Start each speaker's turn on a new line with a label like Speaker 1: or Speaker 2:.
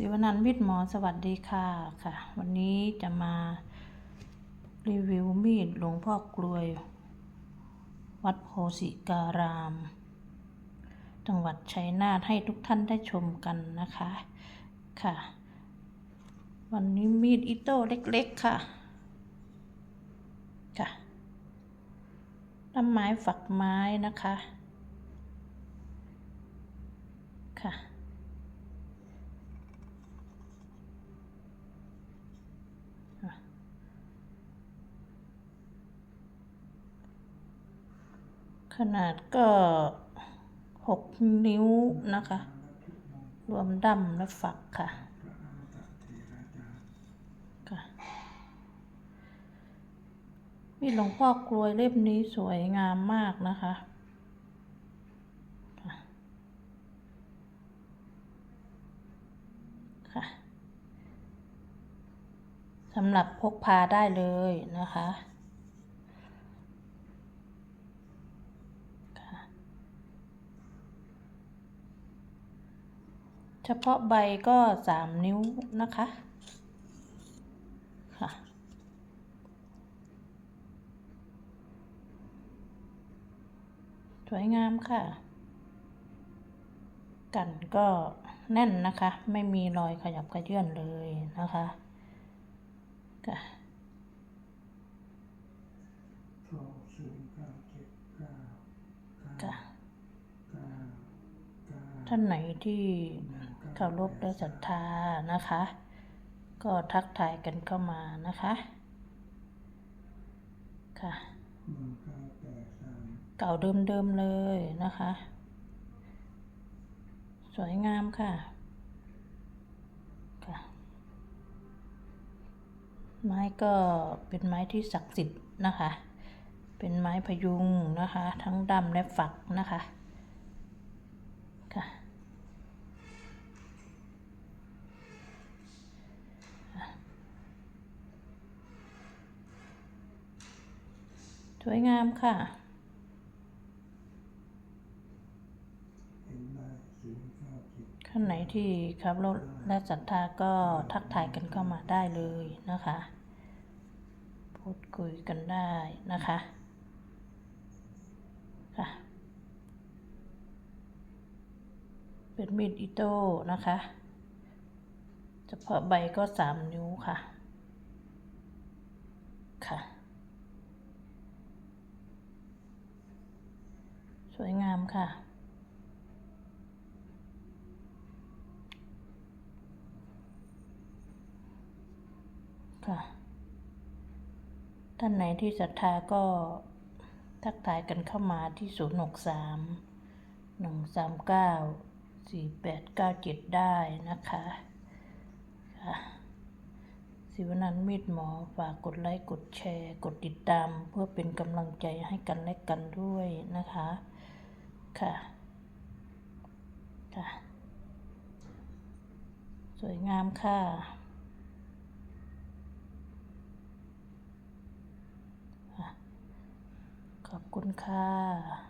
Speaker 1: ศิวนันท์วิทย์หมอสวัสดีค่ะค่ะ วันนี้จะมารีวิวมีดหลวงพ่อกลวย วัดโพสิการาม จังหวัดชัยนาทให้ทุกท่านได้ชมกันนะคะค่ะ วันนี้มีดอิโต้เล็กๆค่ะค่ะต้นไม้ฝักไม้นะคะค่ะ ขนาดก็หกนิ้วนะคะ รวมดั้มและฝักค่ะค่ะมีหลวงพ่อกลวยเล่มนี้สวยงามมากนะคะค่ะสำหรับพกพาได้เลยนะคะ เฉพาะใบก็สามนิ้วนะคะค่ะสวยงามค่ะ กันก็แน่นนะคะ ไม่มีรอยขยับกระเยื่อนเลยนะคะค่ะ
Speaker 2: สองศูนย์เก้าเจ็ดเก้าเก้า
Speaker 1: ค่ะ
Speaker 2: เก้าเก้า
Speaker 1: ท่านไหนที่ เคารพและศรัทธานะคะ ก็ทักทายกันเข้ามานะคะ ค่ะ
Speaker 2: เก้าแปดสาม
Speaker 1: เก่าเดิมๆเลยนะคะ สวยงามค่ะ ค่ะ ไม้ก็เป็นไม้ที่ศักดิ์สิทธิ์นะคะ เป็นไม้พยุงนะคะ ทั้งดำและฝักนะคะ ค่ะ ส วยงามค่ะ
Speaker 2: เห็นได้ศูนย์เก้าเจ็ด
Speaker 1: ท่านไหนที่ครับรถและศรัทธาก็ทักทายกันเข้ามาได้เลยนะคะ พูดคุยกันได้นะคะ ค่ะ เป็นมีดอิโต้นะคะ เฉพาะใบก็สามนิ้วค่ะ ค่ะ สวยงามค่ะ ค่ะ ท่านไหนที่ศรัทธาก็ทักทายกันเข้ามาที่ 0 6 3 1 3 9 4 8 9 7 ได้นะคะค่ะสิวนันมีดหมอฝากกดไลค์ กดแชร์ กดติดตาม เพื่อเป็นกำลังใจให้กันและกันด้วยนะคะ ค่ะ ค่ะ สวยงามค่ะ ขอบคุณค่ะ